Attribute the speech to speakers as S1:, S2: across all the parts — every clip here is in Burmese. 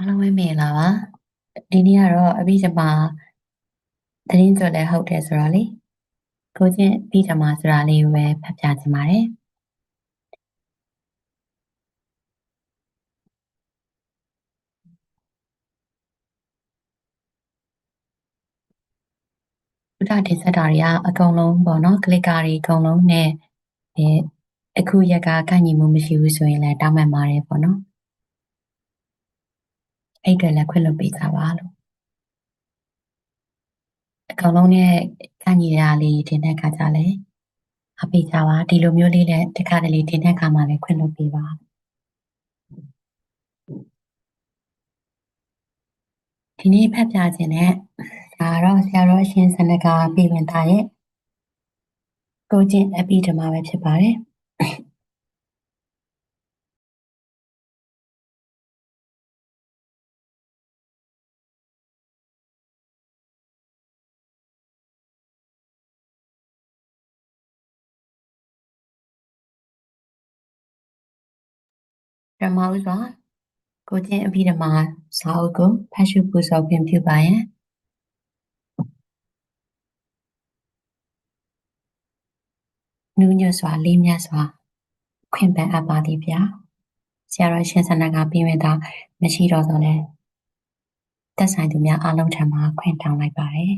S1: အားလုံးပဲမင်္ဂလာပါဒီနေ့ကတော့အဘိဓမ္မာသတင်းကြွလည်းဟုတ်တယ်ဆိုတော့လေကိုချင်းအဘိဓမ္မာဆိုတာလေးကိုပဲဖတ်ပြချင်ပါတယ်ဘုရားတင်ဆက်တာတွေကအကုန်လုံးပေါ့နော်ကလစ်ကာတွေအကုန်လုံးနဲ့အဲအခုရက်ကကန့်ညီမှုမရှိဘူးဆိုရင်လည်းတောင်းပန်ပါတယ်ပေါ့နော် အဲ့အတွက်လည်းခွင့်လွှတ်ပေးကြပါလို့အကောင်လုံးနဲ့ကန့်ညီရလေးတင်တဲ့ခါကြလဲအပေးကြပါဒီလိုမျိုးလေးလည်းတခါတလေတင်တဲ့ခါမှလည်းခွင့်လွှတ်ပေးပါဒီနေ့ဖတ်ပြခြင်းနဲ့ဒါတော့ဆရာတော်ရှင်စနကပြည်ဝင်သားရဲ့ကိုချင်းအပိဓမ္မာပဲဖြစ်ပါတယ် မ္မဥစွာကိုချင်းအပိဓမ္မာစာအုပ်ကိုဖတ်ရှုပူဇော်ခြင်းပြုပါရန်နူးညွတ်စွာလေးမြတ်စွာခွင့်ပန်အပ်ပါသည်ဗျာဆရာတော်ရှင်စနကပြည်ဝင်သားမရှိတော့တော့လဲတက်ဆိုင်သူများအားလုံးထံမှာခွင့်တောင်းလိုက်ပါတယ်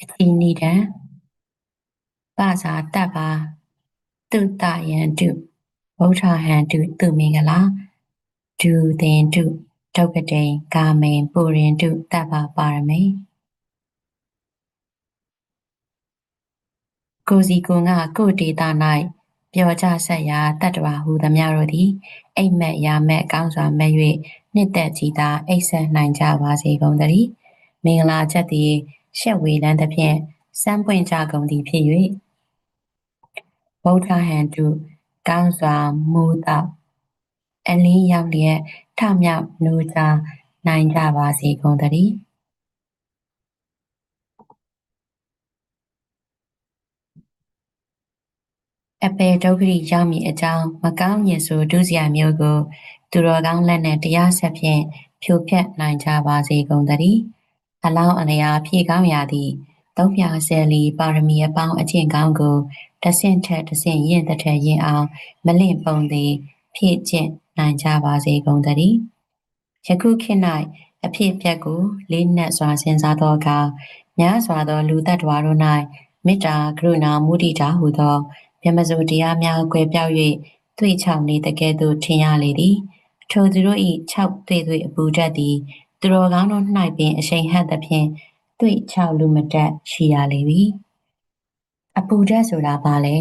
S1: အတိနိဒံပါဇာတ္တပါ တုတယံတုဗုဒ္ဓဟံတုသူမင်္ဂလာဒုသင်တုဒုက္ကတိကာမေပုရိတုတပ္ပပါရမေကိုစီကုံကကိုဒေတာ၌ပြောကြဆက်ရာတတ္တဝါဟူသမျှတို့သည်အိမ်မက်ရာမက်ကောင်းစွာမဲ့၍နှစ်သက်ကြည်သာအိပ်ဆက်နိုင်ကြပါစေကုန်သတည်းမင်္ဂလာချက်သည်ရှက်ဝေလန်းသဖြင့်စမ်းပွင့်ကြကုန်သည်ဖြစ်၍ ဗုဒ္ဓဟံတုကောင်းစွာမူသောအလင်းရောက်လျက်ထမြောက်နိုးကြနိုင်ကြပါစေကုန်သတည်းအပေဒုက္ခရိရောက်မည်အကြောင်းမကောင်းညင်ဆိုဒုစရာမျိုးကို သူတော်ကောင်းလက်နဲ့တရားဆက်ဖြင့်ဖြိုဖျက်နိုင်ကြပါစေကုန်သတည်းအလောင်းအလျာဖြည့်ကောင်းရာသည် သုံးပြဆယ်လီပါရမီအပေါင်းအကျင့်ကောင်းကိုတဆင့်ထက်တဆင့်ရင့်တဲ့ထက်ရင့်အောင်မလင့်ပုံသည်ဖြည့်ကျင့်နိုင်ကြပါစေကုန်သတည်းယခုခေတ်၌အဖြစ်ပြက်ကိုလေးနက်စွာစဉ်းစားသောအခါများစွာသောလူတ attva တို့၌မေတ္တာကရုဏာမုဒိတာဟုသောမြမစုတရားများကွယ်ပြောက်၍တွေ့ချောင်နေတကယ်သို့ထင်ရလေသည်ထိုသူတို့၏၆တွေ့တွေ့အပူဓာတ်သည်သူတော်ကောင်းတို့၌ပင်အရှိန်ဟပ်သဖြင့် တွေ့ချောက်လူမတက်ရှိရလေပြီအပူဓာတ်ဆိုတာဘာလဲ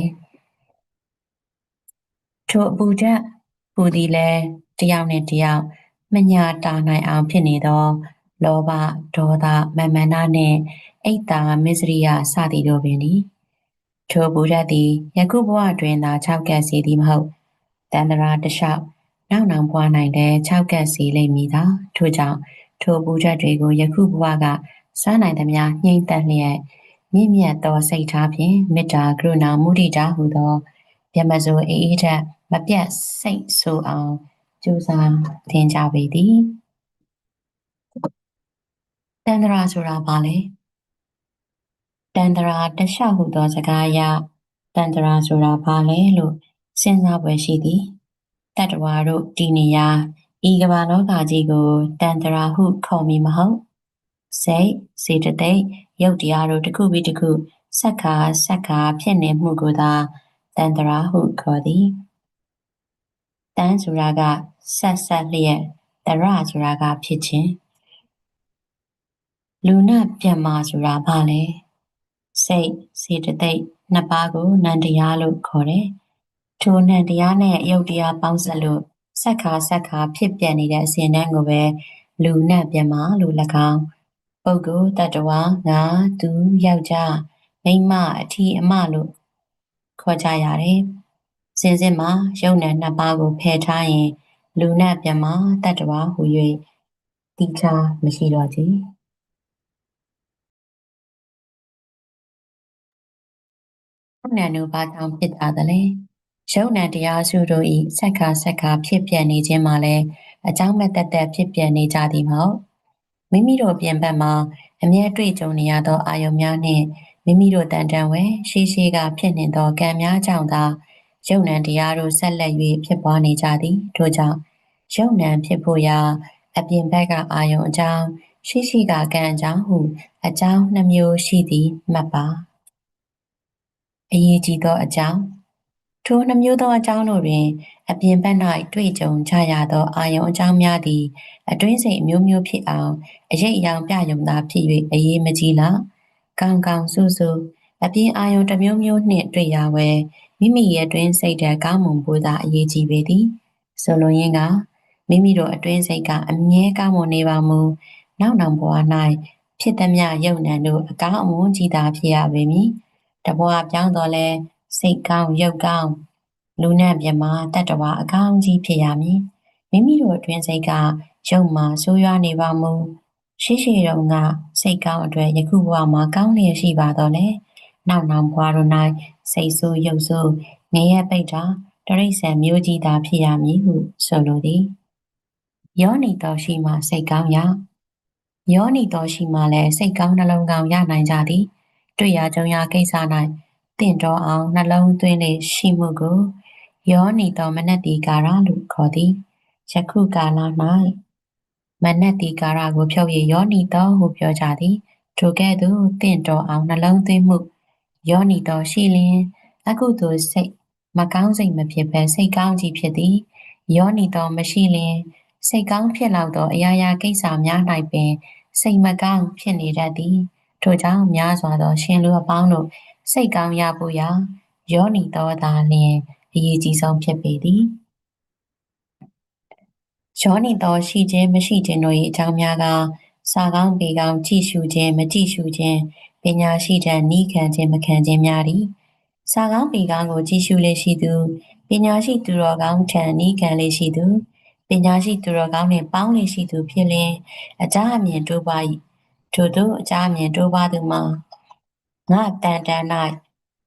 S1: ထိုအပူဓာတ်ပူသည်လဲတယောက်နဲ့တယောက်မညာတာနိုင်အောင်ဖြစ်နေသော လောဘဒေါသမာမနာနှင့်အိတ်တာမစ္စရိယစသည်တို့ပင်သည်ထိုဗုဒ္ဓသည်ယခုဘဝတွင်သာ၆ကပ်စီသည်မဟုတ်တန္တရာတလျှောက်နောက်နောင်ဘဝ၌လည်း၆ကပ်စီလိမ့်မည်သာထို့ကြောင့်ထိုဗုဒ္ဓတွေကိုယခုဘဝက စားနိုင်သမျှနှိမ့်သက်လျက်မြင့်မြတ်သောစိတ်ထားဖြင့်မေတ္တာကရုဏာမုဒိတာဟုသောမြမဇိုအေးအေးထက်မပြတ်စိတ်ဆိုအောင်ကြိုးစားသင်ကြပေသည်တန္တရာဆိုတာဘာလဲတန္တရာတလျှောက်ဟုသောစကားအရတန္တရာဆိုတာဘာလဲလို့စဉ်းစားပွဲရှိသည်တတ္တဝါတို့ဒီနေရာဤကမ္ဘာလောကကြီးကိုတန္တရာဟုခေါ်မည်မဟုတ် စိတ်စေတသိက်ရုပ်တရားတို့တစ်ခုပြီးတစ်ခုဆက်ခါဆက်ခါဖြစ်နေမှုကိုသာတန္တရာဟုခေါ်သည်တန်းဆိုတာကဆက်ဆက်လျက်တရဆိုတာကဖြစ်ခြင်းလူနာပြတ်မာဆိုတာဘာလဲစိတ်စေတသိက်နှစ်ပါးကိုနန္တရားလို့ခေါ်တယ်ထိုနန္တရားနဲ့ရုပ်တရားပေါင်းစပ်လို့ဆက်ခါဆက်ခါဖြစ်ပြနေတဲ့အစဉ်တန်းကိုပဲလူနတ်ပြမလို့၎င်း ပုဂ္ဂိုလ်တ attva ငါသူယောက်ျားမိန်းမအထီးအမလို့ခေါ်ကြရတယ်။စင်စစ်မှာယုံနဲ့နှစ်ပါးကိုဖယ်ထားရင် လူနတ်ပြမတ attva ဟူ၍တိချာမရှိတော့ကြည်။နန္ဒုဘာကြောင့်ဖြစ်ကြသလဲရုပ်နံတရားစုတို့ဤဆက်ခါဆက်ခါဖြစ်ပြနေခြင်းမှာလည်းအကြောင်းမဲ့တက်တက်ဖြစ်ပြနေကြသည်မဟုတ် မိမိတို့ပြင်ပမှာအမြဲတွေ့ကြုံနေရသောအာယုံများနှင့်မိမိတို့တန်တန်ဝဲရှိရှိကဖြစ်နေသောကံများကြောင့်သာယုံနံတရားတို့ဆက်လက်၍ဖြစ်ပွားနေကြသည်ထို့ကြောင့်ယုံနံဖြစ်ဖို့ရာအပြင်ဘက်ကအာယုံအကြောင်းရှိရှိကကံအကြောင်းဟုအကြောင်းနှမျိုးရှိသည်မှတ်ပါအရေးကြီးသောအကြောင်း ထိုနှမျိုးသောအကြောင်းတို့တွင် အပြင်ဘက်၌တွေ့ကြုံကြရသောအာယုံအကြောင်းများသည် အတွင်းစိတ်အမျိုးမျိုးဖြစ်အောင်အရေးအယောင်ပြယုံသာဖြစ်၍အရေးမကြီးလားကောင်းကောင်းဆူဆူအပြင်အာယုံတစ်မျိုးမျိုးနှင့်တွေ့ရဝဲမိမိရဲ့အတွင်းစိတ်ဓာတ်ကောင်းမွန်ဖို့သာအရေးကြီးပေသည်ဆိုလိုရင်းကမိမိတို့အတွင်းစိတ်ကအမြဲကောင်းမွန်နေပါမူနောက်နောက်ဘဝ၌ဖြစ်သည်မြယုံနံတို့အကောင်းအမွန်ကြီးသာဖြစ်ရပေမည်တဘဝပြောင်းတော့လဲ စိတ်ကောင်းရုပ်ကောင်းလူနဲ့မြမတတ္တဝါအကောင်းကြီးဖြစ်ရမည်မိမိတို့အတွင်းစိတ်ကရုပ်မှာဆိုးရွားနေပါမူရှိရှိတုန်းကစိတ်ကောင်းအတွက်ယခုဘဝမှာကောင်းလျက်ရှိပါတော့လေနောက်နောက်ဘဝတို့၌စိတ်ဆိုးရုပ်ဆိုးငရဲပိတ်တာတရိษံမျိုးကြီးသာဖြစ်ရမည်ဟုဆိုလိုသည်ယောနီတော်ရှိမှစိတ်ကောင်းရယောနီတော်ရှိမှလည်းစိတ်ကောင်းနှလုံးကောင်းရနိုင်ကြသည်တွေ့ရကြုံရကိစ္စ၌ တင့်တော်အောင်နှလုံးသွင်းလေရှိမှုကိုယောနီတော်မနတိကာရလို့ခေါ်သည်ယခုကာလ၌မနတိကာရကိုဖြုတ်ရယောနီတော်ဟုပြောကြသည်ထိုကဲ့သို့တင့်တော်အောင်နှလုံးသွင်းမှုယောနီတော်ရှိလျင်အကုသိုလ်စိတ်မကောင်းစိတ်မဖြစ်ဘဲစိတ်ကောင်းကြီးဖြစ်သည်ယောနီတော်မရှိလျင်စိတ်ကောင်းဖြစ်လောက်သောအရာရာကိစ္စများ၌ပင်စိတ်မကောင်းဖြစ်နေတတ်သည်ထို့ကြောင့်များစွာသောရှင်လူအပေါင်းတို့ စိတ်ကောင်းရဖို့ရာယောနီတော်သာလျင်အရေးကြီးဆုံးဖြစ်ပေသည်ယောနီတော်ရှိခြင်းမရှိခြင်းတို့၏အကြောင်းများကစာကောင်းပေကောင်းကြည့်ရှုခြင်းမကြည့်ရှုခြင်းပညာရှိတန်နီးခံခြင်းမခံခြင်းများသည်စာကောင်းပေကောင်းကိုကြည့်ရှုလေရှိသူပညာရှိသူတော်ကောင်းထံနီးခံလေရှိသူပညာရှိသူတော်ကောင်းနှင့်ပေါင်းလေရှိသူဖြစ်လျင်အကြအမြင်တိုးပါ၏ထို့သောအကြအမြင်တိုးပါသူမှာ ငါတန်တန်၌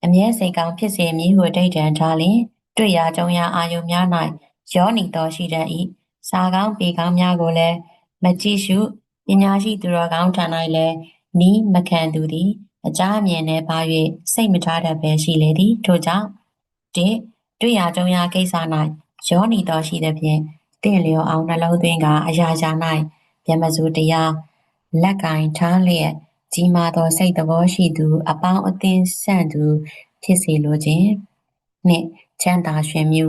S1: အမြဲစိတ်ကောင်းဖြစ်စေမည်ဟုဒိဋ္ဌံထားလျင်တွေ့ရာကြုံရာအာယုများ၌ယောနီတော်ရှိတတ်၏စာကောင်းပေကောင်းများကိုလည်းမကြည့်ရှုပညာရှိသူတော်ကောင်းထံ၌လည်းနီးမခံသူသည်အကြအမြင်နဲ့ပါ၍စိတ်မထားတတ်ပဲရှိလေသည်ထို့ကြောင့်တိတွေ့ရာကြုံရာကိစ္စ၌ယောနီတော်ရှိသည်ဖြင့်တင့်လျော်အောင်နှလုံးသွင်းကအရာရာ၌ဗျမစုတရားလက်ကင်ထားလျက် ကြီးမားသောစိတ်သဘောရှိသူ အပေါင်းအသင်းဆန့်သူဖြစ်စေလိုခြင်းနှင့်ချမ်းသာရွှင်မြူ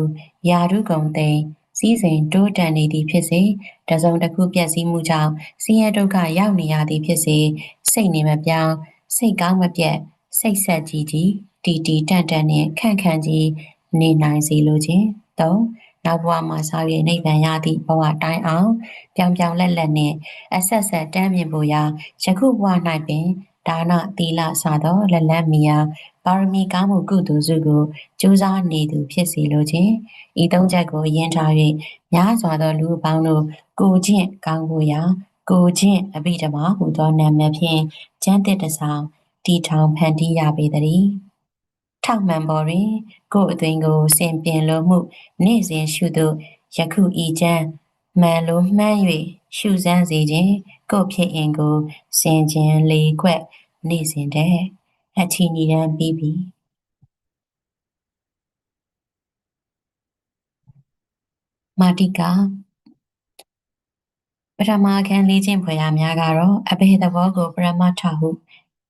S1: ယာရုကုံသိမ်းစည်းစိမ်တိုးတန်နေသည်ဖြစ်စေတစုံတစ်ခုပြည့်စည်မှုကြောင့်ဆင်းရဲဒုက္ခရောက်နေရသည်ဖြစ်စေစိတ်နေမပြောင်းစိတ်ကောင်းမပြတ်စိတ်ဆက်ကြီးကြီးတီတီတန့်တန့်နဲ့ခန့်ခန့်ကြီးနေနိုင်စေလိုခြင်း၃ နောက်ဘဝမှာစားရနိဗ္ဗာန်ရသည့်ဘဝတိုင်းအောင်ပြောင်ပြောင်လက်လက်နှင့်အဆက်ဆက်တမ်းမြင်ဖို့ရာယခုဘဝ၌ပင်ဒါနသီလစသောလက်လက်မီယာပါရမီကောင်းမှုကုသိုလ်စုကိုကြိုးစားနေသူဖြစ်စီလိုခြင်းဤသုံးချက်ကိုယဉ်ထား၍များစွာသောလူအပေါင်းတို့ကိုချင်းကောင်းဖို့ရာကိုချင်းအဘိဓမ္မာဟူသောနာမည်ဖြင့်ကျမ်းသစ်တဆောင်တီထောင်ဖန်တီးရပေသည်ထောက်မှန်ပေါ်တွင် ကိုယ်အသွင်ကိုစင်ပင်လိုမှုနေ့စဉ်ရှုသို့ယခုဤချမ်းမှန်လိုမှန်း၍ရှုစမ်းစေခြင်းကိုယ်ဖြစ်အင်ကိုစင်ခြင်းလေးခွက်နေ့စဉ်တဲ့အချီညီတန်းပြီးပြီမာတိကာပထမခန်းလေးချင်းဖွယ်ရာများကတော့အဘေသဘောကိုပရမထဟု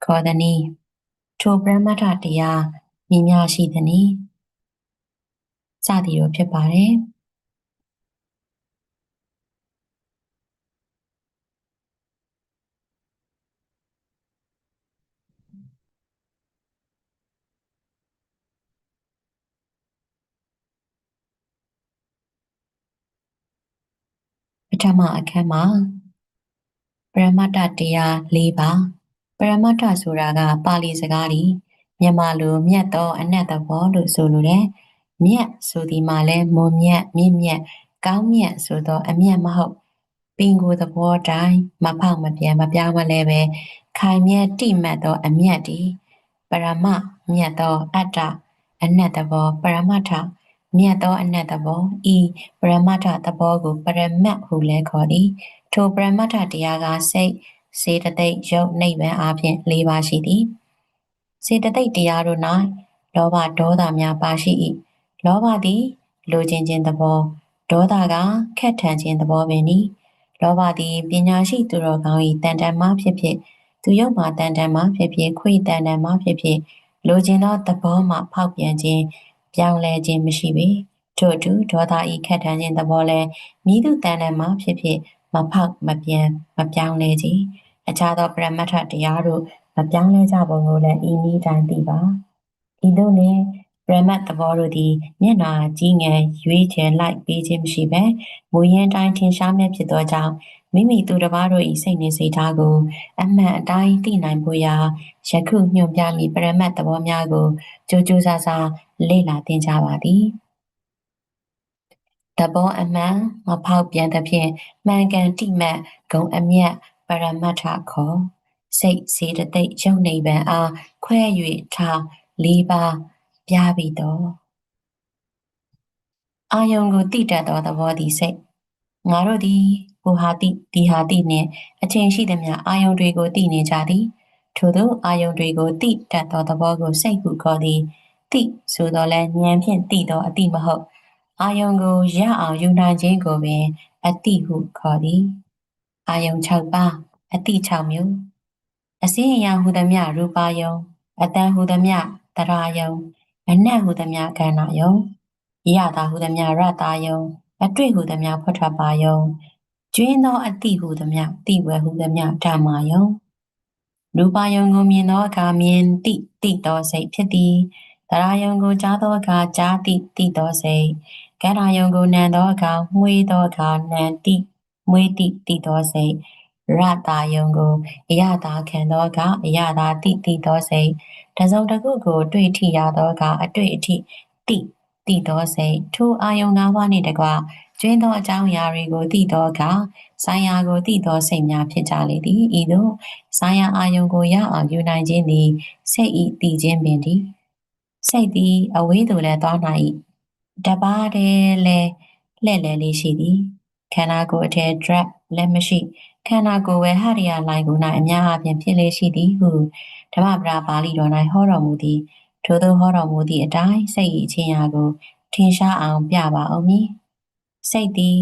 S1: ခေါ်သည်။ထိုပရမထတရားမည်များရှိသနည်း စသည်တို့ဖြစ်ပါတယ်ပထမအခန်းမှာပရမတ္တတရား၄ပါးပရမတ္ထဆိုတာက ပါဠိစကားဒီမြန်မာလိုမြတ်သောအနတ်သဘောလို့ဆိုလိုတယ်။ မြတ်ဆိုဒီမှာလဲမွန်မြတ်မြင့်မြတ်ကောင်းမြတ်ဆိုတော့အမြတ်မဟုတ်ပင်ကိုယ်သဘောတိုင်းမဖောက်မပြန်မပြောင်းမလဲပဲခိုင်မြတ်တိမှတ်သောအမြတ်ဒီပရမမြတ်သောအတ္တအနတ်သဘောပရမထမြတ်သောအနတ်သဘောဤပရမတ္ထသဘောကိုပရမတ်ဟုလည်းခေါ်သည်ထိုပရမတ္ထတရားကစိတ်စေတသိက်ရုပ်နိဗ္ဗာန်အားဖြင့်၄ပါးရှိသည်စေတသိက်တရားတို့၌လောဘဒေါသများပါရှိ၏ လောဘသည်လိုချင်ခြင်းသဘောဒေါသကခက်ထန်ခြင်းသဘောပင်၏လောဘသည်ပညာရှိသူတော်ကောင်း၏တန်တန်မှဖြစ်ဖြစ်သူယုတ်မှတန်တန်မှဖြစ်ဖြစ်ခွေတန်တန်မှဖြစ်ဖြစ်လိုချင်သောသဘောမှဖောက်ပြန်ခြင်းပြောင်းလဲခြင်းမရှိပေထို့အတူဒေါသဤခက်ထန်ခြင်းသဘောလဲမိသူတန်တန်မှဖြစ်ဖြစ်မဖောက်မပြန်မပြောင်းလဲခြင်းအခြားသောပရမတ္ထတရားတို့မပြောင်းလဲကြပုံကိုလည်းဤနည်းတိုင်းသိပါဤသို့နှင့်ပ ရမတ်သဘောတို့သည်မျက်နာကြီးငယ်ရွေးချယ်လိုက်ပေးခြင်းမရှိဘဲမူရင်းတိုင်းထင်ရှားမြဲဖြစ်သောကြောင့်မိမိသူတစ်ပါးတို့၏စိတ်နှင့်စိတ်ထားကို အမှန်အတိုင်းသိနိုင်ဖို့ရာယခုညွှန်ပြမည့်ပရမတ်သဘောများကိုကြိုးကြိုးစားစားလေ့လာသင်ကြပါသည်တဘောအမှန်မဖောက်ပြန်သဖြင့်မှန်ကန်တိမှတ်ဂုံအမျက်ပရမတ္ထခေါ်စိတ်စေတသိက်ယုံနိဗ္ဗာန်အားခွဲ၍ထား၄ပါး ပြပြီးတော့အာယုံကိုတိတတ်သောသဘောသည်စိတ်ငါတို့သည်ဟိုဟာတိဒီဟာတိနှင့်အချိန်ရှိသမျှအာယုံတွေကိုတိနေကြသည်ထို့သောအာယုံတွေကိုတိတတ်သောသဘောကိုစိတ်ဟုခေါ်သည်တိဆိုတော့လဲဉာဏ်ဖြင့်တိသောအတိမဟုတ်အာယုံကိုရအောင်ယူနိုင်ခြင်းကိုပင်အတိဟုခေါ်သည်အာယုံ6ပါးအတိ6မျိုးအစင်းအရာဟုသမျှရူပါယုံအတန်ဟုသမျှတရာယုံ အနတ်ဟုသမျှခန္ဓာယုံရတာဟုသမျှရတာယုံအတွေ့ဟုသမျှဖွတ်ထပါယုံကျွင်းသောအတိဟုသမျှတိဝဲဟုသမျှဓမ္မယုံရူပါယုံကိုမြင်သောအခါမြင်တိတိသောစိတ်ဖြစ်သည်တရာယုံကိုကြားသောအခါကြားတိတိသောစိတ်ကန္နာယုံကိုနံသောအခါမှွေးသောအခါနံတိမွေးတိတိသောစိတ်ရတာယုံကိုအရသာခံသောအခါအရသာတိတိသောစိတ် တစုံတစ်ခုကို တွေ့ထိရသောအခါအတွေ့အထိတိတိသောစိတ်ထိုအာယုံနာဝနှင့်တကွကျွင်းသောအကြောင်းအရာတွေကိုသိသောအခါဆိုင်ရာကိုသိသောစိတ်များဖြစ်ကြလေသည်ဤသို့ဆိုင်ရာအာယုံကိုရအောင်ယူနိုင်ခြင်းသည်စိတ်ဤသိခြင်းပင်သည်စိတ်သည်အဝေးသို့လည်းသွားနိုင်၏တပါးတည်းလည်းလှဲ့လဲလေးရှိသည်ခန္ဓာကိုယ်အထက် drag လည်းမရှိ ခန္ဓာကိုယ်ဝယ်ဟရိယလိုင်းကို၌အများအားဖြင့်ဖြစ်လေရှိသည်ဟုဓမ္မပဒပါဠိတော်၌ဟောတော်မူသည်ထို့သောဟောတော်မူသည့်အတိုင်းစိတ်၏အချင်းရာကိုထင်ရှားအောင်ပြပါအောင်မည်စိတ်သည်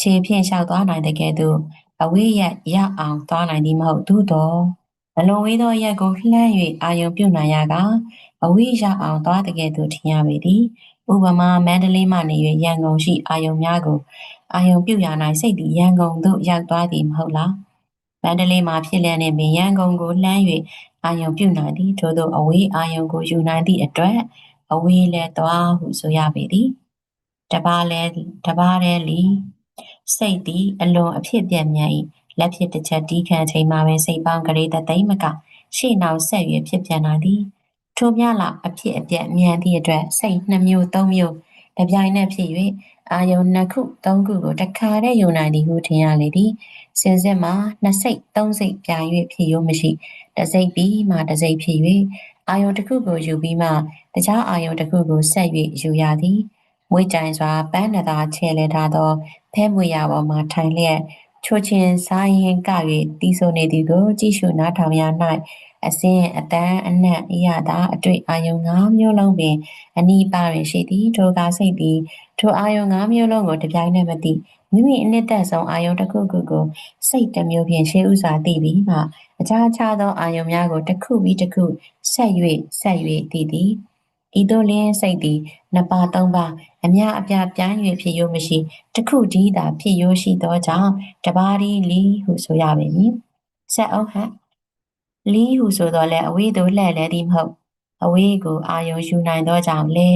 S1: ခြေဖြင့်လျှောက်သွားနိုင်တဲ့ကဲ့သို့အဝေးရရအောင်သွားနိုင်သည်မဟုတ်သို့တော့အလွန်ဝေးသောရက်ကိုလှမ်း၍အာယုံပြုတ်နိုင်ရကအဝေးရအောင်သွားတဲ့ကဲ့သို့ထင်ရပေသည် ဥပမာမန္တလေးမှနေ၍ရန်ကုန်ရှိအာယုံများကိုအာယုံပြုတ်ရနိုင်စိတ်သည်ရန်ကုန်သို့ရောက်သွားသည်မဟုတ်လားမန္တလေးမှာဖြစ်လျက်နှင့်ပင်ရန်ကုန်ကိုလှမ်း၍အာယုံပြုတ်နိုင်သည်ထို့သောအဝေးအာယုံကိုယူနိုင်သည့်အတွက်အဝေးလဲသွားဟုဆိုရပေသည်တပါးလဲတပါးလဲလီစိတ်သည်အလွန်အဖြစ်ပြက်မြန်၏လက်ဖြစ်တစ်ချက်တီးခံချိန်မှာပဲစိတ်ပေါင်းကလေးတသိမ့်မကရှေ့နောက်ဆက်၍ဖြစ်ပြန်လာသည် ထိုများလာအဖြစ်အပျက်မြန်သည့်အတွက်စိတ်နှစ်မျိုးသုံးမျိုးတပြိုင်နက်ဖြစ်၍အာယုံနှစ်ခုသုံးခုကိုတခါတည်းယုံနိုင်သည်ဟုထင်ရလေသည်စင်စစ်မှာနှစ်စိတ်သုံးစိတ်ပြိုင်၍ဖြစ်ရိုးမရှိတစိတ်ပြီးမှတစိတ်ဖြစ်၍အာယုံတစ်ခုကိုယူပြီးမှတခြားအာယုံတစ်ခုကိုဆက်၍ယူရသည်မွေးကြိုင်စွာပန်းနသာချဲလဲထားသောဖဲမွေရပေါ်မှထိုင်လျက်ချိုချင်းစားရင်က၍တီးဆိုနေသည်ကိုကြည့်ရှုနားထောင်ရ၌ အစင်းအတန်းအနက်အရသာအတွေ့အာယုံ၅မျိုးလုံးပင်အနီးပါတွင်ရှိသည်ထိုကစိတ်သည်ထိုအာယုံ၅မျိုးလုံးကိုတပြိုင်နက်မသိမိမိအနှစ်သက်ဆုံးအာယုံတစ်ခုခုကိုစိတ်တစ်မျိုးဖြင့်ရှေးဥစွာသိပြီးမှအခြားခြားသောအာယုံများကိုတစ်ခုပြီးတစ်ခုဆက်၍ဆက်၍သိသည်ဤသို့လင်းစိတ်သည်နှစ်ပါးသုံးပါးအများအပြားပြိုင်း၍ဖြစ်ရိုးမရှိတစ်ခုတည်းသာဖြစ်ရိုးရှိသောကြောင့်တပါးဒီလီဟုဆိုရပေမည်ဆက်အောင်ဟံ လီဟုဆိုတော့လဲအဝေးသို့လှည့်လဲသည်မဟုတ်အဝေးကိုအာယုံယူနိုင်သောကြောင့်လဲ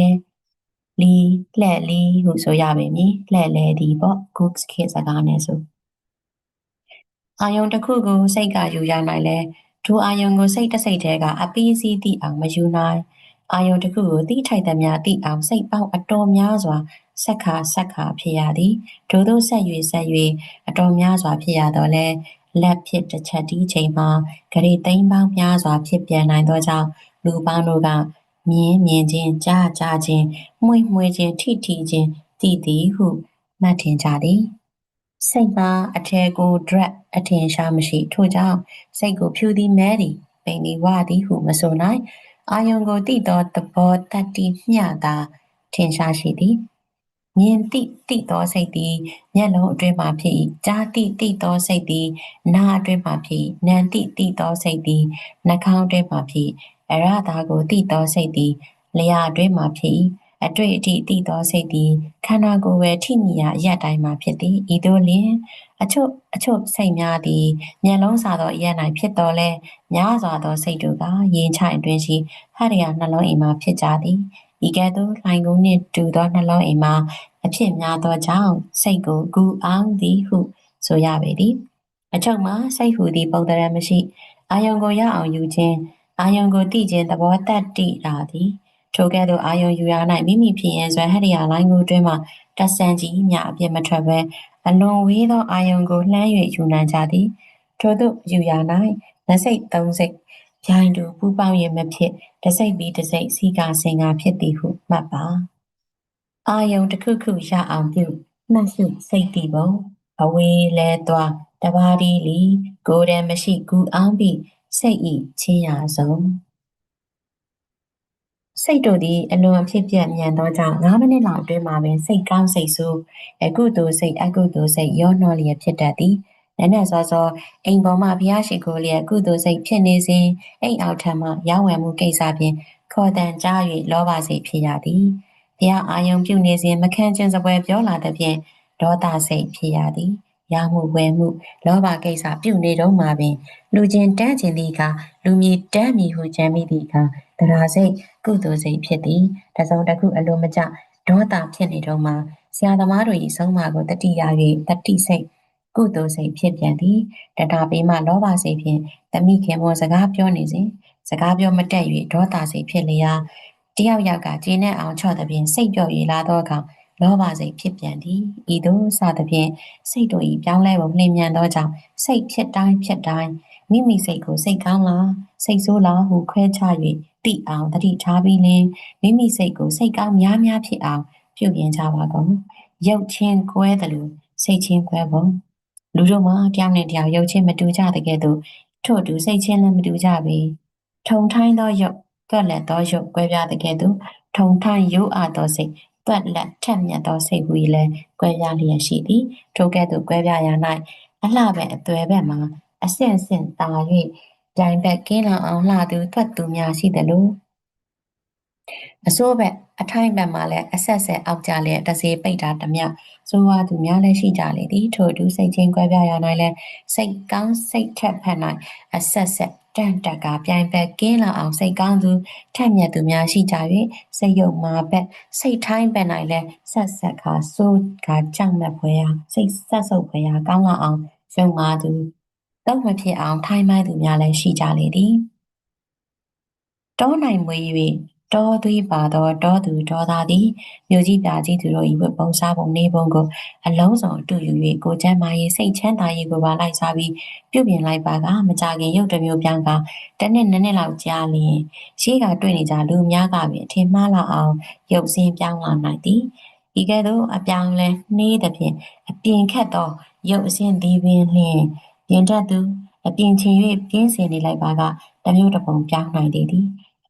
S1: လီလှည့်လီဟုဆိုရပေမည်လှည့်လဲသည်ပေါ့ goods ခေစကားနဲ့ဆိုအာယုံတစ်ခုကိုစိတ်ကယူရနိုင်လဲထိုအာယုံကိုစိတ်တစ်စိတ်တည်းကအပီးစီးသည့်အောင်မယူနိုင်အာယုံတစ်ခုကိုတိထိုက်သမျှတိအောင်စိတ်ပေါင်းအတော်များစွာဆက်ခါဆက်ခါဖြစ်ရသည်ဒို့သောဆက်၍ဆက်၍အတော်များစွာဖြစ်ရတော့လဲ လက်ဖြစ်တစ်ချက်ဒီချိန်မှာဂရေသိမ်းပေါင်းများစွာဖြစ်ပြန်နိုင်သောကြောင့်လူပေါင်းတို့ကမြင်မြင်ချင်းကြားကြားချင်းမှွေမှွေချင်းထိထိချင်းတည်တည်ဟုမှတ်ထင်ကြသည်စိတ်မှာအထဲကို drag အထင်ရှားမရှိထို့ကြောင့်စိတ်ကိုဖြူသည်မဲသည်ပိန်သည်ဝသည်ဟုမဆိုနိုင်အာယုံကိုတိသောသဘောတတ္တိမျှသာထင်ရှားရှိသည် မြင်တိတိသောစိတ်သည်မျက်လုံးအတွင်းမှဖြစ်၏ကြားတိတိသောစိတ်သည်နားအတွင်းမှဖြစ်၏နာတိတိသောစိတ်သည်နှာခေါင်းအတွင်းမှဖြစ်အရသာကိုတိသောစိတ်သည်လျှာအတွင်းမှဖြစ်၏အတွေ့အထိတိသောစိတ်သည်ခန္ဓာကိုယ်ပဲထိမိရာအရက်တိုင်းမှာဖြစ်သည်ဤသို့လျှင်အချို့အချို့စိတ်များသည်မျက်လုံးစာသောအရက်၌ဖြစ်တော်လဲများစွာသောစိတ်တို့ကရင်ချိုင်တွင်ရှိဟရိယာနှလုံးအိမ်မှာဖြစ်ကြသည် ဤကဲ့သို့လှိုင်ကုန်းနှင့်တူသောနှလုံးအိမ်မှာအဖြစ်များသောကြောင့်စိတ်ကိုကူအောင်သည်ဟုဆိုရပေသည်အချုပ်မှာစိတ်ဟူသည်ပုံတရံမရှိအာယုံကိုရအောင်ယူခြင်းအာယုံကိုသိခြင်းသဘောတတ်တိတာသည်ထိုကဲ့သို့အာယုံယူရ၌မိမိဖြစ်ရင်ဆွဲဟရိယာလိုင်းကိုတွင်မှတဆန်ကြီးမြအပြစ်မထွက်ဘဲအလွန်ဝေးသောအာယုံကိုလှမ်း၍ယူနိုင်ကြသည်ထို့သို့ယူရ၌လက်စိတ်သုံးစိတ် ပြိုင်တူပူပေါင်းရင်မဖြစ်တစိတ်ပြီးတစိတ်စီကစင်ကဖြစ်သည်ဟုမှတ်ပါအာယုံတစ်ခုခုရအောင်ပြုမှတ်စုစိတ်တည်ပုံအဝေးလဲသွားတပါးဒီလီ ကိုယ်တည်းမရှိကူအောင်ပြီးစိတ်ဤချင်းရာဆုံးစိတ်တို့သည်အလွန်အဖြစ်ပြက်မြန်သောကြောင့်9မိနစ်လောက်အတွင်းမှာပင်စိတ်ကောင်းစိတ်ဆိုးအကုသိုလ်စိတ်အကုသိုလ်စိတ်ရောနှောလျက်ဖြစ်တတ်သည် နည်းနည်းစောစောအိမ်ပေါ်မှဘုရားရှိခိုးလျက်ကုသိုလ်စိတ်ဖြစ်နေစဉ်အိမ်အောက်ထံမှရောင်းဝယ်မှုကိစ္စဖြင့်ခေါ်တန်ကြား၍လောဘစိတ်ဖြစ်ရသည်ဘုရားအာယုံပြုနေစဉ်မခံခြင်းစပွဲပြောလာသဖြင့်ဒေါသစိတ်ဖြစ်ရသည်ရမှုဝယ်မှုလောဘကိစ္စပြုနေတော့မှပင် လူချင်းတန်းခြင်းသည်ကလူမီတန်းမီဟုကြံမိသည်ကတရားစိတ်ကုသိုလ်စိတ်ဖြစ်သည်တစုံတစ်ခုအလိုမကျဒေါသဖြစ်နေတော့မှဆရာသမားတို့၏ဆုံးမကိုတတိယ၍တတိစိတ် ကုသိုလ်စိတ်ဖြစ်ပြန်သည်တတာပေမှလောဘစိတ်ဖြင့်တမိခင်မောစကားပြောနေစဉ်စကားပြောမတက်၍ဒေါသစိတ်ဖြစ်လျာတယောက်ယောက်ကကျင်းနဲ့အောင်ချော့သဖြင့်စိတ်ပြော့ရလာသောအခါလောဘစိတ်ဖြစ်ပြန်သည်ဤသို့စသဖြင့်စိတ်တို့၏ပြောင်းလဲပုံလျင်မြန်သောကြောင့်စိတ်ဖြစ်တိုင်းဖြစ်တိုင်းမိမိစိတ်ကိုစိတ်ကောင်းလားစိတ်ဆိုးလားဟုခွဲခြား၍တိအောင်တတိထားပြီးလင်မိမိစိတ်ကိုစိတ်ကောင်းများများဖြစ်အောင်ပြုပြင်ကြပါကုန်ရုပ်ချင်းကွဲတယ်လို့စိတ်ချင်းကွဲပုံ လူတို့မှာတယောက်နဲ့တယောက်ရုပ်ချင်းမတူကြတဲ့ကဲ့သို့ထို့အတူစိတ်ချင်းလည်းမတူကြပေထုံထိုင်းသောရုပ်တွက်လက်သောရုပ်ကွဲပြားတဲ့ကဲ့သို့ထုံထိုင်းရုပ်အားသောစိတ်တွက်လက်ထက်မြက်သောစိတ်ဝီလည်းကွဲပြားလျက်ရှိသည်ထိုကဲ့သို့ကွဲပြားရာ၌အလှပဲအသွယ်ဘက်မှာအဆင့်ဆင့်တာ၍ပြိုင်ဘက်ကင်းလောင်အောင်လှသူသွက်သူများရှိသလို အစိုးဘက်အထိုင်းဘက်မှာလည်းအဆက်ဆက်အောက်ကြလျက်တစေပိတ်တာတမျှစိုးဝါသူများလည်းရှိကြလေသည်ထို့သူစိတ်ချင်းကွဲပြားရ၌လည်းစိတ်ကောင်းစိတ်ထက်ဖက်၌အဆက်ဆက်တန့်တက်ကပြိုင်ဘက်ကင်းလာအောင်စိတ်ကောင်းသူထက်မြက်သူများရှိကြ၍စိတ်ယုတ်မာဘက်စိတ်ထိုင်းဘက်၌လည်းဆက်ဆက်ကစိုးကကြောက်မဲ့ဖွယ်ရာစိတ်ဆက်ဆုပ်ဖွယ်ရာကောင်းလာအောင်ယုံမာသူတော့မဖြစ်အောင်ထိုင်းမိုင်းသူများလည်းရှိကြလေသည်တောနိုင်မွေ၍ တောသွေးပါသောတောသူဒေါသားသည်မြို့ကြီးပြကြီးသူတို့၏ဝတ်ပုံစားပုံနေပုံကိုအလုံးစုံအတူယူ၍ကိုချမ်းမာရေးစိတ်ချမ်းသာရေးကိုပါလိုက်စားပြီးပြုပြင်လိုက်ပါကမကြခင်ရုပ်တစ်မျိုးပြောင်းကတနှစ်နှစ်နှစ်လောက်ကြာလျင်ရှိကတွေ့နေကြလူများကပင်ထင်မှားလာအောင်ရုပ်စင်းပြောင်းလာနိုင်သည်ဤကဲ့သို့အပြောင်းလဲနှေးသည်ဖြင့်အပြင်ခတ်သောရုပ်အစင်းသည်ပင်လျှင်ပြင်တတ်သူအပြင်ချင်၍ပြင်းစင်နေလိုက်ပါကတမျိုးတစ်ပုံပြောင်းနိုင်သေးသည်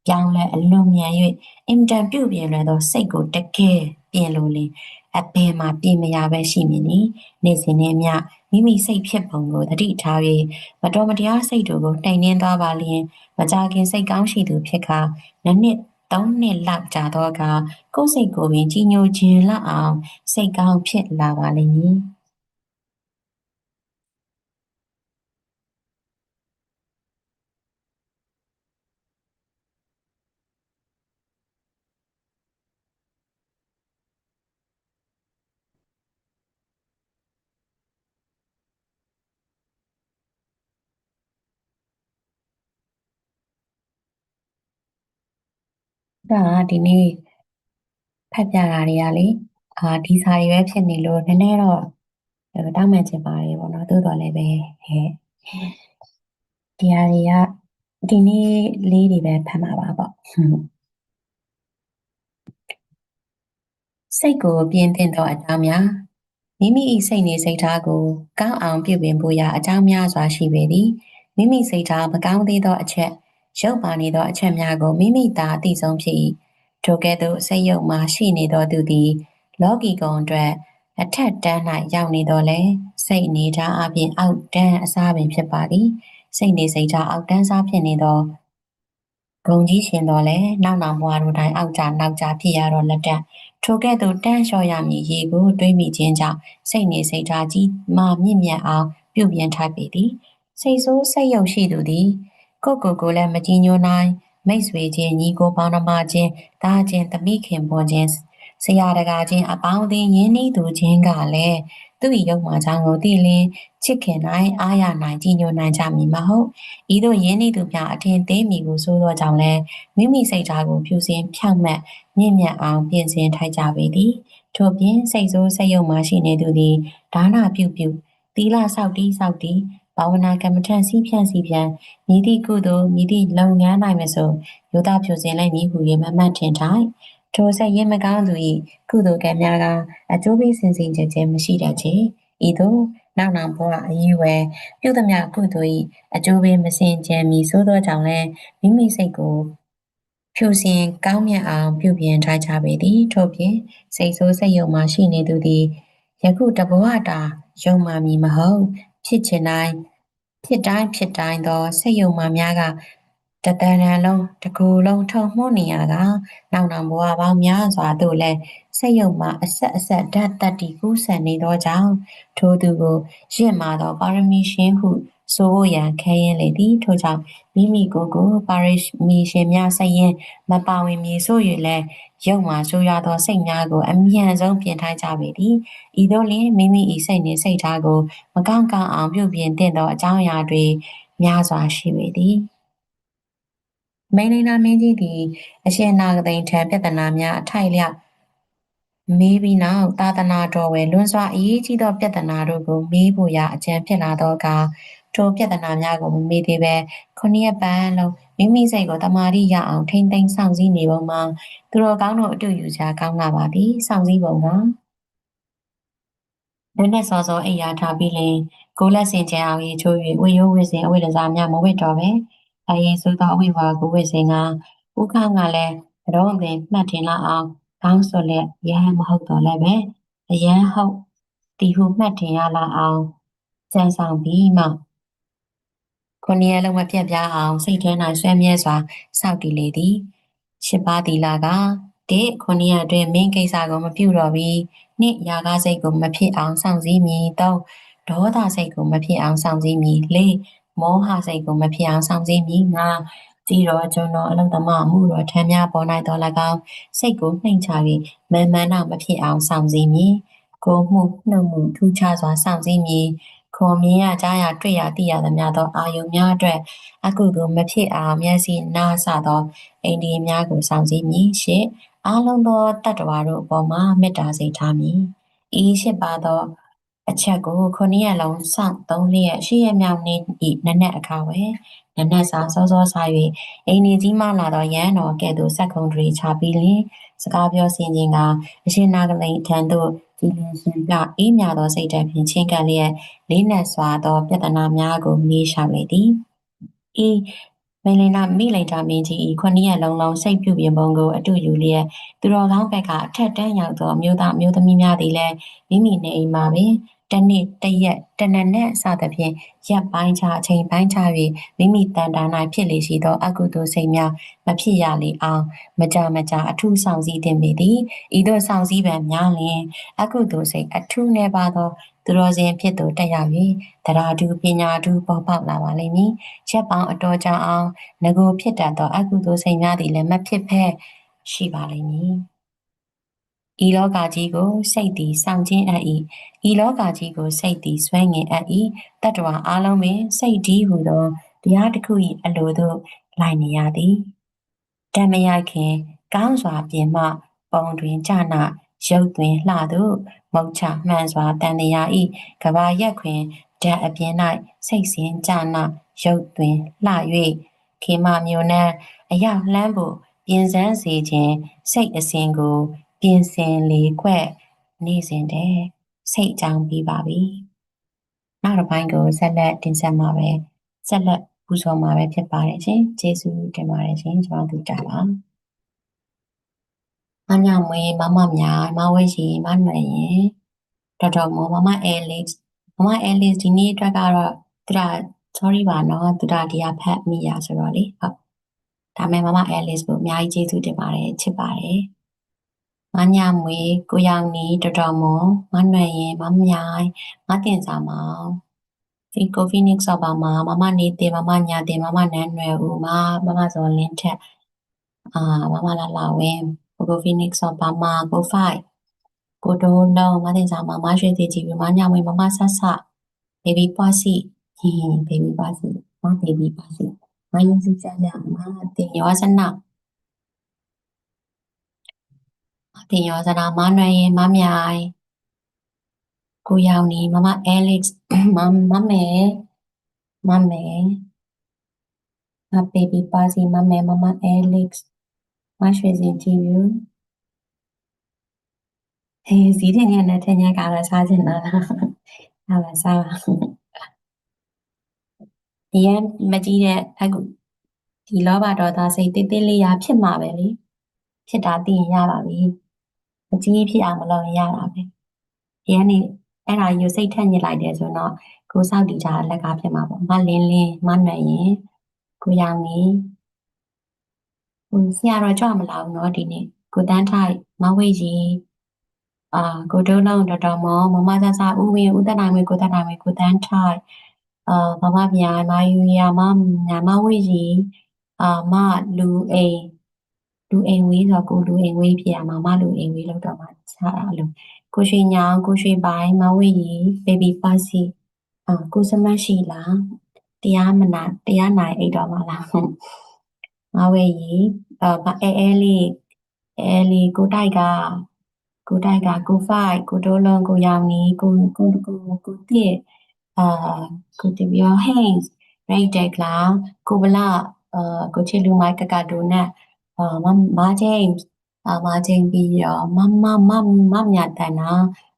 S1: ပြောင်းလဲအလွန်မြန်၍အင်တန်ပြုတ်ပြင်းလွယ်သောစိတ်ကိုတကယ်ပြင်လို့လင်အပင်မှာပြင်မရပဲရှိမည်နီနေစဉ်နဲ့မြမိမိစိတ်ဖြစ်ပုံကိုတတိထား၍မတော်မတရားစိတ်တို့ကိုနှိမ်နှင်းသွားပါလျင်မကြခင်စိတ်ကောင်းရှိသူဖြစ်ခါနှစ်နှစ်သုံးနှစ်လောက်ကြာတော့ကကိုယ်စိတ်ကိုပင်ကြီးညိုခြင်းလောက်အောင်စိတ်ကောင်းဖြစ်လာပါလိမ့်မည် ကဒီနေ့ဖတ်ပြတာတွေကလေအာဒီစာတွေပဲဖြစ်နေလို့နည်းနည်းတော့တောင်းမှန်ချင်ပါတယ်ပေါ့နော်သို့တော်လည်းပဲဟဲ့ဒီဟာတွေကဒီနေ့လေးတွေပဲဖတ်မှာပါပေါ့စိတ်ကိုပြင်းထန်သောအကြောင်းများမိမိ၏စိတ်နေစိတ်ထားကိုကောင်းအောင်ပြုပြင်ဖို့ရာအကြောင်းများစွာရှိပေသည်မိမိစိတ်ထားမကောင်းသေးသောအချက် ရုပ်ပါနေသောအချက်များကိုမိမိသာအသိဆုံးဖြစ်၏ထိုကဲ့သို့စိတ်ယုတ်မှရှိနေသောသူသည် လောကီကုံအတွက်အထက်တန်း၌ရောက်နေတော့လဲစိတ်နေထားအပြင်အောက်တန်းအစားပင်ဖြစ်ပါသည်စိတ်နေစိတ်ထားအောက်တန်းစားဖြစ်နေသောဂုံကြီးရှင်တော်လဲနောက်နောက်ဘွားတို့တိုင်းအောက်ကြနောက်ကြဖြစ်ရတော့လက်တက်ထိုကဲ့သို့တန်းလျှော့ရမည်ရေကိုတွေးမိခြင်းကြောင့်စိတ်နေစိတ်ထားကြီးမှမြင့်မြတ်အောင်ပြုပြင်ထားပေသည်စိတ်ဆိုးစိတ်ယုတ်ရှိသူသည် ကိုကိုကိုလည်းမကြည်ညိုနိုင်မိတ်ဆွေချင်းညီကိုပေါင်းနှမချင်းတားချင်းတမိခင်ပွန်ချင်းဆရာတကာချင်းအပေါင်းအသင်းရင်းနှီးသူချင်းကလည်းသူ့၏ရုပ်မှချောင်းကိုသိလင်းချစ်ခင်နိုင်အားရနိုင်ကြည်ညိုနိုင်ကြမည်မဟုတ်ဤသို့ရင်းနှီးသူများအထင်သေးမိကိုဆိုသောကြောင့်လည်းမိမိစိတ်ဓာတ်ကိုဖြူစင်ဖြောက်မှတ်မြင့်မြတ်အောင်ပြင်ဆင်ထိုက်ကြပေသည်ထို့ပြင်စိတ်ဆိုးစိတ်ယုံမှရှိနေသူသည်ဒါနပြုပြုသီလဆောက်တည်ဆောက်တည် ဘာဝနာကမ္မထန်စီးဖြန့်စီးဖြန့်မြည်သည့်ကုသိုလ်မြည်သည့်လုပ်ငန်းနိုင်မဆိုယောသားဖြူစင်လိုက်မည်ဟု၍မမှတ်ထင်ထိုင်ထိုဆက်ရင်မကောင်းသူ၏ကုသိုလ်ကံများကအကျိုးပေးစင်စင်ကြဲကြဲမရှိတတ်ချေဤသို့နောက်နောက်ဘဝအရေးဝဲပြုသမျှကုသိုလ်၏အကျိုးပေးမစင်ကြံမီသို့သောကြောင့်လည်းမိမိစိတ်ကိုဖြူစင်ကောင်းမြတ်အောင်ပြုပြင်ထားကြပေသည်ထို့ပြင်စိတ်ဆိုးစိတ်ယုံမှရှိနေသူသည်ယခုတဘဝတာယုံမှမည်မဟုတ်ဖြစ်ချင်တိုင်း ဖြစ်တိုင်းဖြစ်တိုင်းသောစိတ်ယုံမှများကတတန်ရန်လုံးတကူလုံးထုံမှုနေရကနောက်နောက်ဘဝပေါင်းများစွာတို့လည်းစိတ်ယုံမှအဆက်အဆက်ဓာတ်တတ္တိကူးဆန်နေသောကြောင့်ထိုသူကိုရင့်မာသောပါရမီရှင်ဟု ဆိုဖို့ရန်ခဲရင်လေသည်ထို့ကြောင့်မိမိကိုယ်ကိုပါရမီရှင်များစိတ်ရင်မပါဝင်မည်ဆို၍လည်းရုပ်မှဆိုးရသောစိတ်များကိုအမြန်ဆုံးပြင်ထားကြပေသည်ဤသို့လျှင်မိမိ၏စိတ်နှင့်စိတ်ထားကိုမကောင်းကောင်းအောင်ပြုပြင်သင့်သောအကြောင်းအရာတွေများစွာရှိပေသည်မိန်လိနာမင်းကြီးသည်အရှင်နာဂသိန်ထံပြဿနာများအထိုက်လျောက်မေးပြီးနောက်သာသနာတော်ဝယ်လွန်စွာအရေးကြီးသောပြဿနာတို့ကိုမေးဖို့ရာအကြံဖြစ်လာသောအခါ ထိုပြဿနာများကိုမမေးသေးပဲခုနှစ်ရက်ပတ်လုံးမိမိစိတ်ကိုတမာတိရအောင်ထိမ့်သိမ်းဆောင်စည်းနေပုံမှာသူတော်ကောင်းတို့အတူယူကြကောင်းလာပါသည်ဆောင်စည်းပုံကနည်းနည်းစောစောအိယာထားပြီးလင်ကိုလက်စင်ချအောင်ရေချိုး၍ဝေရိုးဝေစင်အဝိဒစာများမဝစ်တော့ပဲအရေးဆိုသောအဝိဝါကိုဝေစင်ကဥခန့်ကလည်းတော့ပင်မှတ်ထင်လာအောင်ကောင်းဆိုလက်ရဟန်းမဟုတ်တော့လည်းပဲအရန်ဟုတ်တီဟုမှတ်ထင်ရလာအောင်စံဆောင်ပြီးမှ ခုနှစ်ရက်လုံးမပြတ်ပြားအောင်စိတ်ထဲ၌ဆွဲမြဲစွာစောင့်တည်လေသည်ရှစ်ပါးသီလကတစ်ခုနှစ်ရက်အတွင်းမင်းကိစ္စကိုမပြုတော့ပြီးနှစ်ရာကားစိတ်ကိုမဖြစ်အောင်စောင့်စည်းမည်သုံးဒေါသစိတ်ကိုမဖြစ်အောင်စောင့်စည်းမည်လေးမောဟစိတ်ကိုမဖြစ်အောင်စောင့်စည်းမည်ငါကြည်တော်ကျွန်တော်အလုံးသမားမှုတော်ထမ်းများပေါ်၌တော်၎င်းစိတ်ကိုနှိမ်ချ၍မမှန်တော့မဖြစ်အောင်စောင့်စည်းမည်ကိုမှုနှုတ်မှုထူးခြားစွာစောင့်စည်းမည် ခေါ်မြင်ရကြားရတွေ့ရသိရသမျှသောအာယုံများအတွက်အကုသိုလ်မဖြစ်အောင်မျက်စိနားဆသောအိန္ဒိယများကိုစောင့်စည်းမည်ရှစ်အားလုံးသောတတ္တဝါတို့အပေါ်မှာမေတ္တာစိတ်ထားမည်ဤရှစ်ပါသောအချက်ကိုခုနှစ်ရက်လုံးစောင့်သုံးလျက်ရှိရမြောက်နေဤနနက်အခါဝယ်နနက်စာစောစောစား၍အိမ်နေကြီးမှလာသောရန်တော်ကဲ့သို့စက်ကုံတွေချပြီးလင်စကားပြောဆင်ခြင်းကအရှင်နာဂလိန်ထံသို့ ကြည်လင်ရှင်ပြအေးမြသောစိတ်ဓာတ်ဖြင့်ချင်းကပ်လျက်လေးနက်စွာသောပြဿနာများကိုမေးရှာလေသည်ဤမိလိနာမိလိန်တာမင်းကြီးဤခုနှစ်ရက်လုံးလုံးစိတ်ပြုပြင်ပုံကိုအတူယူလျက်သူတော်ကောင်းဘက်ကအထက်တန်းရောက်သောမြို့သားမြို့သမီးများသည်လည်းမိမိနေအိမ်မှာပင် တနေ့တရက်တနက်နဲ့စသဖြင့်ရက်ပိုင်းခြားအချိန်ပိုင်းခြား၍မိမိတန်တာ၌ဖြစ်လေရှိသောအကုသိုလ်စိတ်များမဖြစ်ရလေအောင်မကြမကြအထူးဆောင်စည်းတင်ပေသည်ဤသို့ဆောင်စည်းပံများလျင်အကုသိုလ်စိတ်အထူးနှဲပါသောသူတော်စင်ဖြစ်သူတက်ရောက်၍တရားဓုပညာဓုပေါ်ပေါက်လာပါလိမ့်မည်ချက်ပေါင်းအတော်ကြာအောင်ငကိုဖြစ်တတ်သောအကုသိုလ်စိတ်များသည်လည်းမဖြစ်ဖက်ရှိပါလိမ့်မည် ဤလောကကြီးကိုစိတ်သည်စောင့်ခြင်းအပ်၏ဤလောကကြီးကိုစိတ်သည်ဆွဲငင်အပ်၏တတ္တဝါအလုံးပင်စိတ်ဒီဟုသောတရားတစ်ခု၏အလိုသို့လိုက်နေရသည်တမယခင်ကောင်းစွာပြင်မှ ပုံတွင်ကြနာရုပ်တွင်လှသို့မုတ်ချမှန်စွာတန်တရားဤကဘာရက်ခွင်ဓာတ်အပြင်၌စိတ်စဉ်ကြနာရုပ်တွင်လှ၍ခေမမျိုးနှံအရောက်လှမ်းဖို့ပြင်စန်းစေခြင်းစိတ်အစဉ်ကို ပြင်ဆင်လေးခွက်နေစဉ်တဲ့စိတ်အကြောင်းပြီးပါပြီနောက်တစ်ပိုင်းကိုဆက်လက်တင်ဆက်မှာပဲဆက်လက်ပူဇော်မှာပဲဖြစ်ပါတယ်ရှင်ကျေးဇူးတင်ပါတယ်ရှင်ကျွန်တော်တို့တာပါအညာမွေမမများမဝဲရှိမနှွယ်ရင်တော်တော်မောမမအဲလစ်မမအဲလစ်ဒီနေ့အတွက်ကတော့သူက sorry ပါနော်သူကတရားဖတ်မိရဆိုတော့လေဟုတ်ဒါမဲ့မမအဲလစ်ကိုအများကြီးကျေးဇူးတင်ပါတယ်ချစ်ပါတယ် မညာမွေကိုရောင်နီတော်တော်မောမနှွယ်ရင်မမြိုင်မတင်စာမောင်ဒီကိုဖီနစ်ဆော့ပါမှာမမနေတဲ့မမညာတဲ့မမနန်းနွယ်ဦးမမမစောလင်းထက်အာမမလာလာဝင်းကိုဖီနစ်ဆော့ပါမှာကိုဖိုင်ကိုတိုးလုံးမတင်စာမှာမရွှေသေးကြည့်ပြီးမညာမွေမမဆတ်ဆဘေဘီပွားစီဟင်းဘေဘီပွားစီမဘေဘီပွားစီမယုံစကြရမတင်ရောစနာ တင်ရောစနာမနွယ်ရင်မမြိုင်ကိုရောင်နီမမအဲလစ်မမမဲမမဲမဘေဘီပွားစီမမဲမမအဲလစ်မရွှေစင်ကြည့်ယူဟေးစီးတဲ့ညနဲ့ထင်ရကြတာစားချင်တာလားဟာလာစားပါဒီရမကြည့်တဲ့အခုဒီလောဘဒေါသစိတ်တိတ်တိတ်လေးရာဖြစ်မှာပဲလေဖြစ်တာသိရင်ရပါပြီ မကြည့်ဖြစ်အောင်မလုပ်ရင်ရတာပဲဒီကနေအဲ့ဒါယူစိတ်ထက်ညစ်လိုက်တယ်ဆိုတော့ကိုစောက်တီတာလက်ကဖြစ်မှာပေါ့မလင်းလင်းမနှွယ်ရင်ကိုရောင်နေဟိုဆရာတော်ကြွမလာဘူးเนาะဒီနေ့ကိုတန်းထိုက်မဝိတ်ကြီးအာကိုတုံးလုံးတော်တော်မောမမဆဆဥဝင်းဥတနာမွေကိုတနာမွေကိုတန်းထိုက်အာမမပြာမယူရမညာမဝိတ်ကြီးအာမလူအိမ် လူအိမ်ဝေးဆိုကိုလူအိမ်ဝေးဖြစ်ရမှာမလူအိမ်ဝေးလောက်တော့မှချတာလို့ကိုရွှေညောင်ကိုရွှေပိုင်းမဝိတ်ကြီးဘေဘီပါစီအာကိုစမတ်ရှိလားတရားမနာတရားနိုင်အိတ်တော်မလားမဝိတ်ကြီးအာအဲအဲလေးအဲလေးကိုတိုက်ကကိုတိုက်ကကိုဖိုက်ကိုတိုးလုံးကိုရောင်နီကိုကိုကိုကိုတစ်အာကိုတပြော Hayes ရိတ်တက်လာကိုဗလာအာကိုချီလူမိုက်ကကဒိုနတ် အာမမချင်းအာမချင်းပြီးတော့မမမမမြတ်တန်နာ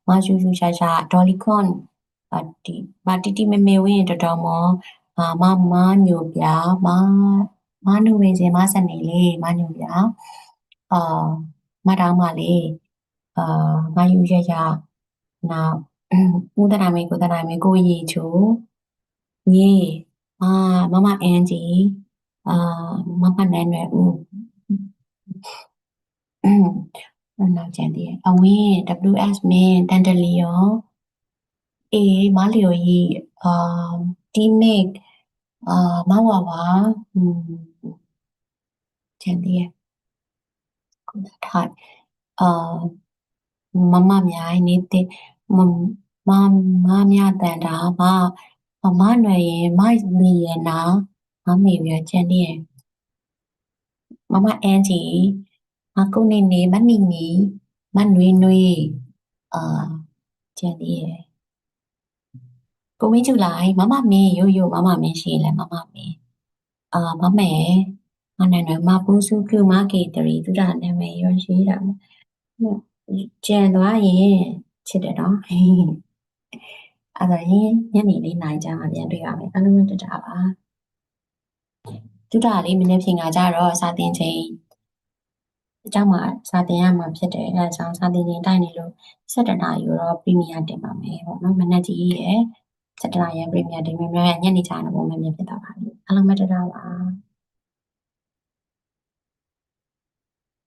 S1: မရှူရှူရှာရှာဒေါ်လီခွန်အတီမတီတီမေမေဝင်းတော်တော်မောအာမမညိုပြမမနုဝေစင်မစနေလေးမညိုပြအာမတောင်းမလေးအာမယူရရနောက်ဦးတနာမေကိုတနာမေကိုရီချိုမြေအာမမအန်ဂျီအာမမနန်းရွယ်ဦး နောက်ကျန်သေးတယ်အဝင်း WS မင်းတန်တလီယောအေးမလီယိုကြီးအာတီမစ်အာမဝဝဟွန်းကျန်သေးတယ်ခုနထားအာမမမြိုင်နေတဲ့မမမမြတန်တာမမနွယ်ရင်မမီရနာမမေရကျန်သေးတယ် မမအန်ဂျီမကုနေနေမနီနီမနွေနွေအာကျန်သေးတယ်ကိုမင်းကျူလိုက်မမမင်းရိုးရိုးမမမင်းရှိလဲမမမင်းအာမမဲမနန်နမပူစုကုမကေတရီသူတာနာမည်ရောရှိတာကျန်သွားရင်ချစ်တယ်နော်အဲ့ဒါရင်ညနေလေးနိုင်ကြမှာပြန်တွေ့ရမယ်အလုံးဝတတာပါ ဒုတာလေးမနေ့ဖြင်ကကြတော့စာတင်ချိန်အကြောင်းမှာစာတင်ရမှာဖြစ်တယ်အဲဒါကြောင့်စာတင်ချိန်တိုင်းနေလို့7နာရီတော့ပရီမီယာတင်ပါမယ်ပေါ့နော်မနေ့ကြီးရယ်7နာရီပရီမီယာတင်ပြီးမြန်မြန်ညနေချာတော့ပုံမှန်ဖြစ်သွားပါလိမ့်အားလုံးမတတာပါ